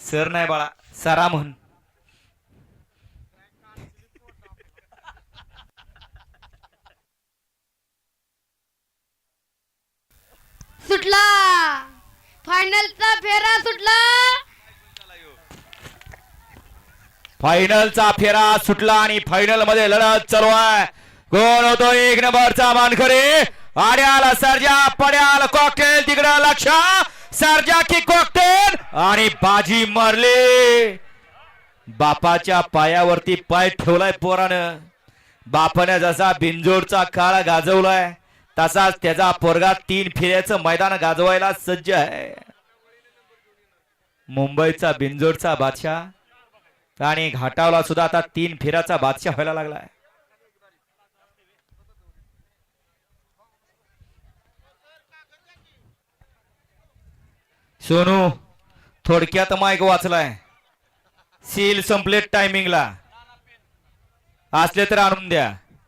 Sir नाही बाळा सरा म्हण सुटला. फायनलचा फेरा सुटला. फायनलचा फेरा सुटला आणि फायनलमध्ये लढत चालू आहे. कोण होतो एक नंबरचा मानकरी? आड्याला सर्जा पड्याल कॉकटेल तिकडं लक्ष. सर्जा की कॉकटेल आणि बाजी मारली. बापाच्या पायावरती पाय ठेवलाय पोरानं. बापाने जसा बिंजोडचा काळ गाजवलाय तसाच त्याचा पोरगा तीन फेऱ्याचं मैदान गाजवायला सज्ज आहे. मुंबईचा बिंजोडचा बादशाह आणि घाटावला सुद्धा आता तीन फेऱ्याचा बादशाह व्हायला लागलाय. सोनू थोडक्यात माईक वाचलाय. सील संपलेत टायमिंगला असले तर आणून द्या.